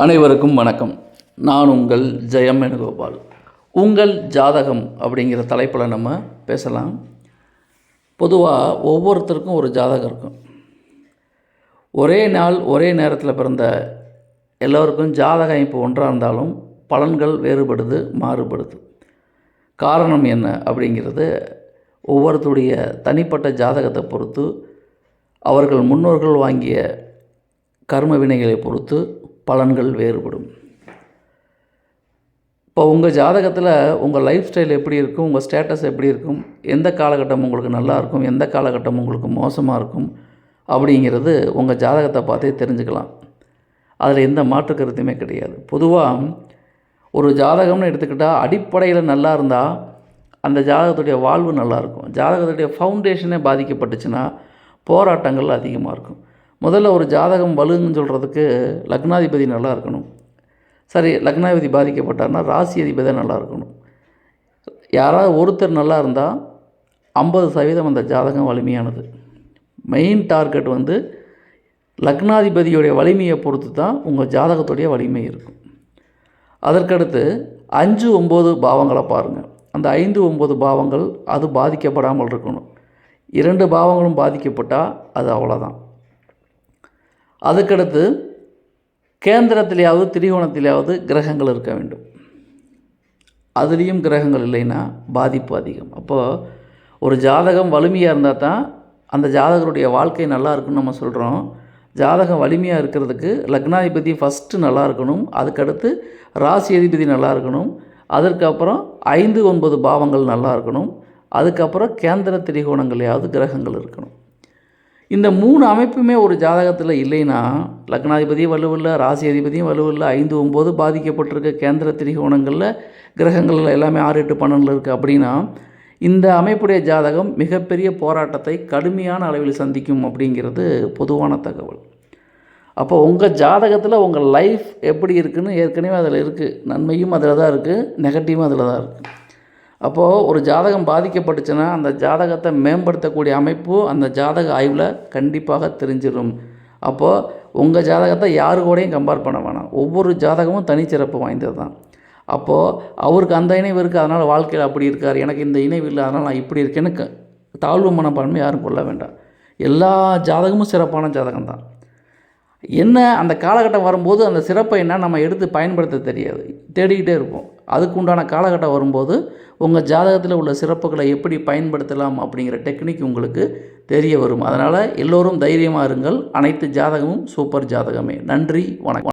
அனைவருக்கும் வணக்கம். நான் உங்கள் ஜெயம் வேணுகோபால். உங்கள் ஜாதகம் அப்படிங்கிற தலைப்பில் நம்ம பேசலாம். பொதுவாக ஒவ்வொருத்தருக்கும் ஒரு ஜாதகம் இருக்கும். ஒரே நாள் ஒரே நேரத்தில் பிறந்த எல்லோருக்கும் ஜாதகம் இப்போ ஒன்றாக இருந்தாலும் பலன்கள் வேறுபடுது மாறுபடுது. காரணம் என்ன அப்படிங்கிறது ஒவ்வொருத்தருடைய தனிப்பட்ட ஜாதகத்தை பொறுத்து அவர்கள் முன்னோர்கள் வாங்கிய கர்ம வினைகளை பொறுத்து பலன்கள் வேறுபடும். இப்போ உங்கள் ஜாதகத்தில் உங்கள் லைஃப் ஸ்டைல் எப்படி இருக்கும்? உங்கள் ஸ்டேட்டஸ் எப்படி இருக்கும்? எந்த காலகட்டம் உங்களுக்கு நல்லா இருக்கும்? எந்த காலகட்டம் உங்களுக்கு மோசமாக இருக்கும்? அப்படிங்கிறது உங்கள் ஜாதகத்தை பார்த்தே தெரிஞ்சுக்கலாம். அதில் எந்த மாற்று கருத்துமே கிடையாது. பொதுவாக ஒரு ஜாதகம்னு எடுத்துக்கிட்டால் அடிப்படையில் நல்லா இருந்தால் அந்த ஜாதகத்துடைய வாழ்வு நல்லாயிருக்கும் ஜாதகத்துடைய ஃபவுண்டேஷனே பாதிக்கப்பட்டுச்சுன்னா போராட்டங்கள் அதிகமாக இருக்கும். முதல்ல ஒரு ஜாதகம் வலுன்னு சொல்கிறதுக்கு லக்னாதிபதி நல்லா இருக்கணும். சரி லக்னாதிபதி பாதிக்கப்பட்டார்னா ராசி அதிபதி நல்லா இருக்கணும். யாராவது ஒருத்தர் நல்லா இருந்தால் ஐம்பது சதவீதம் அந்த ஜாதகம் வலிமையானது. மெயின் டார்கெட் வந்து லக்னாதிபதியுடைய வலிமையை பொறுத்து தான் உங்கள் ஜாதகத்துடைய வலிமை இருக்கும். அதற்கடுத்து அஞ்சு ஒம்பது பாவங்களை பாருங்கள் அந்த ஐந்து ஒம்பது பாவங்கள் அது பாதிக்கப்படாமல் இருக்கணும். இரண்டு பாவங்களும் பாதிக்கப்பட்டால் அது அவ்வளோதான் அதுக்கடுத்து கேந்திரத்திலேயாவது திரிகோணத்திலேயாவது கிரகங்கள் இருக்க வேண்டும். அதுலேயும் கிரகங்கள் இல்லைன்னா பாதிப்பு அதிகம். அப்போது ஒரு ஜாதகம் வலிமையாக இருந்தால் தான் அந்த ஜாதகருடைய வாழ்க்கை நல்லா இருக்குன்னு நம்ம சொல்கிறோம் ஜாதகம் வலிமையாக இருக்கிறதுக்கு லக்னாதிபதி ஃபஸ்ட்டு நல்லா இருக்கணும். அதுக்கடுத்து ராசி அதிபதி நல்லா இருக்கணும். அதற்கப்புறம் ஐந்து ஒன்பது பாவங்கள் நல்லா இருக்கணும். அதுக்கப்புறம் கேந்திர திரிகோணங்களையாவது கிரகங்கள் இருக்கணும். இந்த மூணு அமைப்புமே ஒரு ஜாதகத்தில் இல்லைன்னா லக்னாதிபதியும் வலுவில்லை ராசி அதிபதியும் வலுவில்லை ஐந்து ஒம்பது பாதிக்கப்பட்டிருக்க கேந்திர திரிகோணங்களில் கிரகங்களில் எல்லாமே ஆறு எட்டு பன்னெண்டில் இருக்குது அப்படின்னா இந்த அமைப்புடைய ஜாதகம் மிகப்பெரிய போராட்டத்தை கடுமையான அளவில் சந்திக்கும் அப்படிங்கிறது பொதுவான தகவல். அப்போ உங்கள் ஜாதகத்தில் உங்கள் லைஃப் எப்படி இருக்குன்னு ஏற்கனவே அதில் இருக்குது நன்மையும் அதில் தான் இருக்குது நெகட்டிவும் அதில் தான் இருக்குது அப்போது ஒரு ஜாதகம் பாதிக்கப்பட்டுச்சுன்னா அந்த ஜாதகத்தை மேம்படுத்தக்கூடிய அமைப்பு அந்த ஜாதக ஆய்வில் கண்டிப்பாக தெரிஞ்சிடும். அப்போது உங்கள் ஜாதகத்தை யாரு கூடயும் கம்பேர் பண்ண வேணாம். ஒவ்வொரு ஜாதகமும் தனிச்சிறப்பு வாய்ந்தது தான். அப்போது அவருக்கு அந்த இணைவு இருக்குது அதனால் வாழ்க்கையில் அப்படி இருக்கார் எனக்கு இந்த இணைவு இல்லை அதனால் நான் இப்படி இருக்கேன்னு க தாழ்வு மனப்பான்மை யாரும் கொள்ள வேண்டாம். எல்லா ஜாதகமும் சிறப்பான ஜாதகம் தான். என்ன அந்த காலகட்டம் வரும்போது அந்த சிறப்பை என்ன நம்ம எடுத்து பயன்படுத்த தெரியாது. தேடிக்கிட்டே இருப்போம். அதுக்கு உண்டான காலகட்டம் வரும்போது உங்கள் ஜாதகத்தில் உள்ள சிறப்புகளை எப்படி பயன்படுத்தலாம் அப்படிங்கிற டெக்னிக் உங்களுக்கு தெரிய வரும். அதனால் எல்லோரும் தைரியமாக இருங்கள். அனைத்து ஜாதகமும் சூப்பர் ஜாதகமே. நன்றி வணக்கம்.